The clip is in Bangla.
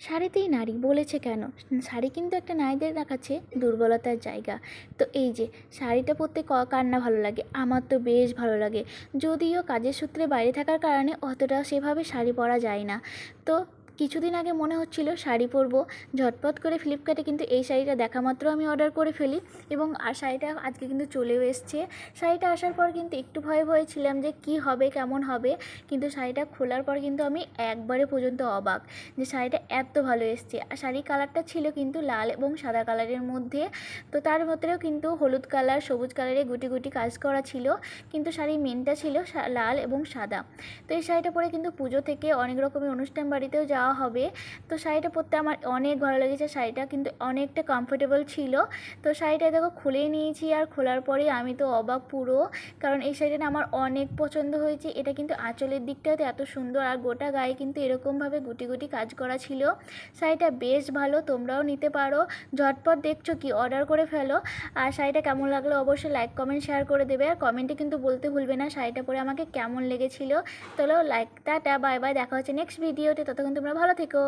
শাড়িতেই নারী বলেছে কেন? শাড়ি কিন্তু একটা নারীদের দেখাচ্ছে দুর্বলতার জায়গা। তো এই যে, শাড়িটা পরতে ক, কার না ভালো লাগে? আমার তো বেশ ভালো লাগে। যদিও কাজের সূত্রে বাইরে থাকার কারণে অতটা সেভাবে শাড়ি পরা যায় না। তো কিছুদিন আগে মনে হচ্ছিল শাড়ি পরবো, ঝটপট করে ফ্লিপকার্টে কিন্তু এই শাড়িটা দেখা মাত্র আমি অর্ডার করে ফেলি এবং আর শাড়িটা আজকে কিন্তু চলেও এসছে। শাড়িটা আসার পর কিন্তু একটু ভয়ে ভয়ে ছিলাম যে কী হবে, কেমন হবে, কিন্তু শাড়িটা খোলার পর কিন্তু আমি একবারে পর্যন্ত অবাক যে শাড়িটা এত ভালো এসছে। আর শাড়ির কালারটা ছিল কিন্তু লাল এবং সাদা কালারের মধ্যে, তো তার মধ্যেও কিন্তু হলুদ কালার, সবুজ কালারে গুটি গুটি কাজ করা ছিল, কিন্তু শাড়ির মেনটা ছিল লাল এবং সাদা। তো এই শাড়িটা পরে কিন্তু পুজো থেকে অনেক রকমের অনুষ্ঠান বাড়িতেও যাওয়া হবে। তো শাড়িটা পরতে আমার অনেক ভালো লেগেছে, শাড়িটা কিন্তু অনেকটা কমফোর্টেবল ছিল। তো শাড়িটা দেখো খুলেই নিয়েছি আর খোলার পরে আমি তো অবাক পুরো। কারণ এই শাড়িটা আমার অনেক পছন্দ হয়েছে। এটা কিন্তু আঁচলের দিকটাতে এত সুন্দর আর গোটা গায়ে কিন্তু এরকমভাবে গুটি গুটি কাজ করা ছিল। শাড়িটা বেশ ভালো, তোমরাও নিতে পারো। ঝটপট দেখছ কি অর্ডার করে ফেলো। আর শাড়িটা কেমন লাগল অবশ্যই লাইক কমেন্ট শেয়ার করে দেবে। আর কমেন্টে কিন্তু বলতে ভুলবে না শাড়িটা পরে আমাকে কেমন লেগেছিল। তাহলে লাইক টাটা বাই বাই দেখা হচ্ছে নেক্সট ভিডিওতে ততক্ষণ তোমরা ভালো থেকো।